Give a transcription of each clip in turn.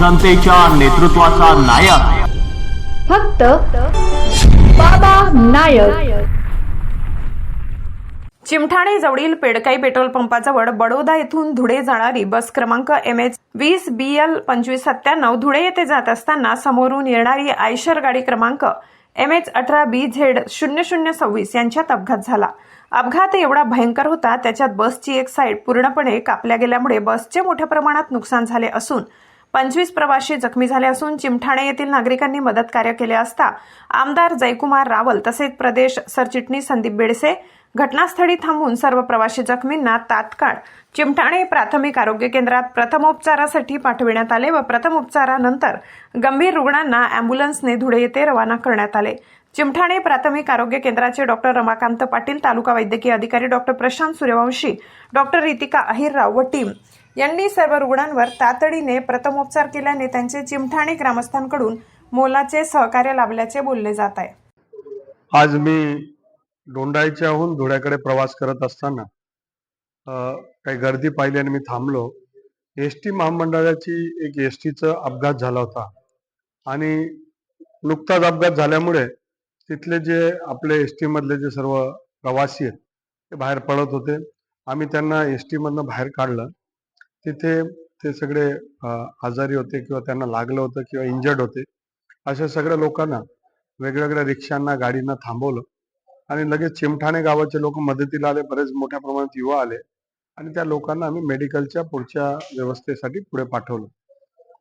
जनतेच्या नेतृत्वाचा नायक. फक्त बाबा नायक. चिमठाणे जवळील पेडकाई पेट्रोल पंपाजवळ बडोदा येथून धुळे जाणारी बस क्रमांक एम एच वीस बी एल पंचवीस सत्त्याण्णव धुळे येथे जात असताना समोरून येणारी आयशर गाडी क्रमांक एम एच अठरा बी झेड शून्य शून्य सव्वीस यांच्यात अपघात झाला. अपघात एवढा भयंकर होता त्याच्यात बसची एक साईड पूर्णपणे कापल्या गेल्यामुळे बसचे मोठ्या प्रमाणात नुकसान झाले असून पंचवीस प्रवासी जखमी झाले असून चिमठाणे येथील नागरिकांनी मदत कार्य केले असता आमदार जयकुमार रावल तसेच प्रदेश सरचिटणीस संदीप बेडसे घटनास्थळी थांबून सर्व प्रवासी जखमींना तात्काळ चिमठाणे प्राथमिक आरोग्य केंद्रात प्रथमोपचारासाठी पाठविण्यात आले व प्रथमोपचारानंतर गंभीर रुग्णांना अँब्युलन्सने धुळे येथे रवाना करण्यात आले. चिमठाणे प्राथमिक आरोग्य केंद्राचे डॉक्टर रमाकांत पाटील तालुका वैद्यकीय अधिकारी डॉक्टर प्रशांत सूर्यवंशी डॉक्टर रितिका अहिरराव व टीम यांनी सर्व रुग्णांवर तातडीने प्रथमोपचार केल्याने त्यांचे चिमठाणे ग्रामस्थांकडून मोलाचे सहकार्य लाभल्याचे बोलले जात आहे. आज मी डोंडाईच्याहून धुळ्याकडे प्रवास करत असताना. काही गर्दी पाहिल्याने मी थांबलो. एस टी महामंडळाची एक एस टीचा अपघात झाला होता. आणि नुकताच अपघात झाल्यामुळे तिथले जे आपले एस टीमधले जे सर्व प्रवासी आहेत ते बाहेर पडत होते. आम्ही त्यांना एस टीमधनं बाहेर काढलं. तिथे ते सगळे आजारी होते किंवा त्यांना लागलं होतं किंवा इंजर्ड होते. अशा सगळ्या लोकांना वेगवेगळ्या रिक्षांना गाडींना थांबवलं. आणि लगेच चिमठाणे गावाचे लोक मदतीला आले बरेच मोठ्या प्रमाणात युवा आले. आणि त्या लोकांना आम्ही मेडिकलच्या पुढच्या व्यवस्थेसाठी पुढे पाठवलं.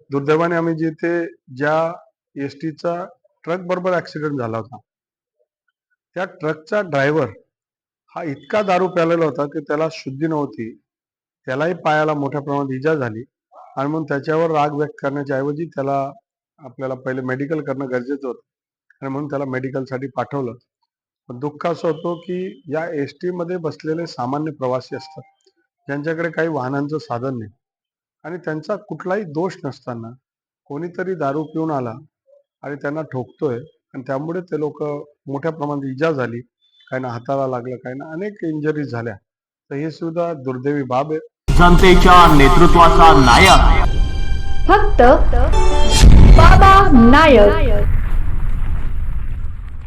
दुर्दैवाने आम्ही जिथे ज्या एस टीचा ट्रक बरोबर ऍक्सिडेंट झाला होता त्या ट्रकचा ड्रायव्हर हा इतका दारू प्यालेला होता की त्याला शुद्धी नव्हती. त्यालाही पायाला मोठ्या प्रमाणात इजा झाली. आणि म्हणून त्याच्यावर राग व्यक्त करण्याच्या ऐवजी त्याला आपल्याला पहिले मेडिकल करणं गरजेचं होतं. आणि म्हणून त्याला मेडिकलसाठी पाठवलं. पण दुःख असं होतो की या एस टी मध्ये बसलेले सामान्य प्रवासी असतात. ज्यांच्याकडे काही वाहनांचं साधन नाही. आणि त्यांचा कुठलाही दोष नसताना कोणीतरी दारू पिऊन आला आणि त्यांना ठोकतोय आणि त्यामुळे ते लोक मोठ्या प्रमाणात इजा झाली. काही ना हाताला लागलं काही ना अनेक इंजरीज झाल्या. तर हे सुद्धा दुर्दैवी बाब आहे. जनतेच्या नेतृत्वाचा नायक. फक्त बाबा नायक.